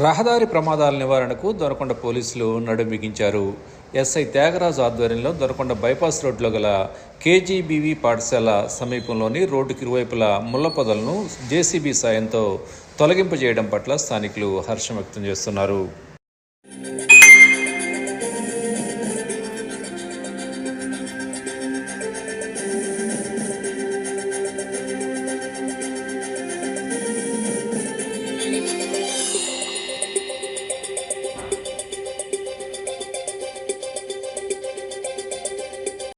రహదారి ప్రమాదాల నివారణకు దొరకొండ పోలీసులు నడుంబిగించారు ఎస్ఐ త్యాగరాజు ఆధ్వర్యంలో దొరకొండ బైపాస్ రోడ్లో గల కేజీబీవీ పాఠశాల సమీపంలోని రోడ్డుకి ఇరువైపులా ముళ్ళ పొదలను జేసీబీ సాయంతో తొలగింపజేయడం పట్ల స్థానికులు హర్షం వ్యక్తం చేస్తున్నారు.